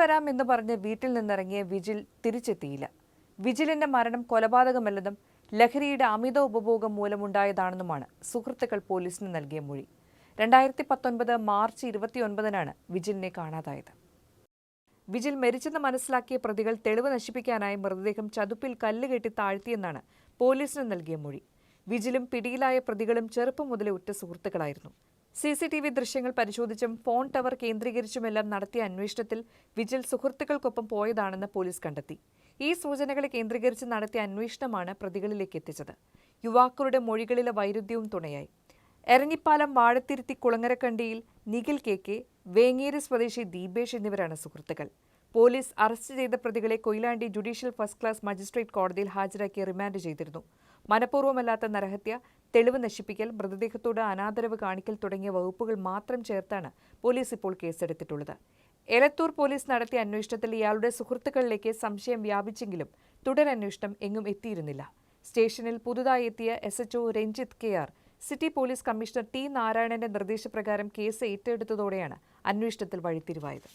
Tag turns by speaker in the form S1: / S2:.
S1: വരാം എന്ന് പറഞ്ഞ് വീട്ടിൽ നിന്നിറങ്ങിയ വിജിൽ തിരിച്ചെത്തിയില്ല. വിജിലിന്റെ മരണം കൊലപാതകമല്ലെന്നും ലഹരിയുടെ അമിത ഉപഭോഗം മൂലമുണ്ടായതാണെന്നുമാണ് സുഹൃത്തുക്കൾ പോലീസിന് നൽകിയ മൊഴി. രണ്ടായിരത്തി പത്തൊൻപത് മാർച്ച് ഇരുപത്തിയൊൻപതിനാണ് വിജിലിനെ കാണാതായത്. വിജിൽ മരിച്ചെന്ന് മനസ്സിലാക്കിയ പ്രതികൾ തെളിവ് നശിപ്പിക്കാനായി മൃതദേഹം ചതുപ്പിൽ കല്ലുകെട്ടി താഴ്ത്തിയെന്നാണ് പോലീസിന് നൽകിയ മൊഴി. വിജിലും പിടിയിലായ പ്രതികളും ചെറുപ്പം മുതലേ ഉറ്റ സുഹൃത്തുക്കളായിരുന്നു. സി സി ടി വി ദൃശ്യങ്ങൾ പരിശോധിച്ചും ഫോൺ ടവർ കേന്ദ്രീകരിച്ചുമെല്ലാം നടത്തിയ അന്വേഷണത്തിൽ വിജിൽ സുഹൃത്തുക്കൾക്കൊപ്പം പോയതാണെന്ന് പോലീസ് കണ്ടെത്തി. ഈ സൂചനകളെ കേന്ദ്രീകരിച്ച് നടത്തിയ അന്വേഷണമാണ് പ്രതികളിലേക്ക് എത്തിച്ചത്. യുവാക്കളുടെ മൊഴികളിലെ വൈരുദ്ധ്യവും തുണയായി. എരഞ്ഞിപ്പാലം വാഴത്തിരുത്തി കുളങ്ങരക്കണ്ടിയിൽ നിഖിൽ കെ കെ വേങ്ങേരി സ്വദേശി ദീപേഷ് എന്നിവരാണ് സുഹൃത്തുക്കൾ. പോലീസ് അറസ്റ്റ് ചെയ്ത പ്രതികളെ Koyilandy judicial first class magistrate കോടതിയിൽ ഹാജരാക്കി റിമാൻഡ് ചെയ്തിരുന്നു. മനഃപൂർവമല്ലാത്ത നരഹത്യ തെളിവ് നശിപ്പിക്കൽ മൃതദേഹത്തോട് അനാദരവ് കാണിക്കൽ തുടങ്ങിയ വകുപ്പുകൾ മാത്രം ചേർത്താണ് പോലീസ് ഇപ്പോൾ കേസെടുത്തിട്ടുള്ളത്. എലത്തൂർ പോലീസ് നടത്തിയ അന്വേഷണത്തിൽ ഇയാളുടെ സുഹൃത്തുക്കളിലേക്ക് സംശയം വ്യാപിച്ചെങ്കിലും തുടരന്വേഷണം എങ്ങും എത്തിയിരുന്നില്ല. സ്റ്റേഷനിൽ പുതുതായി എത്തിയ S H O Ranjith K R city police commissioner T നാരായണന്റെ നിർദ്ദേശപ്രകാരം കേസ് ഏറ്റെടുത്തതോടെയാണ് അന്വേഷണത്തിൽ വഴിത്തിരിവായത്.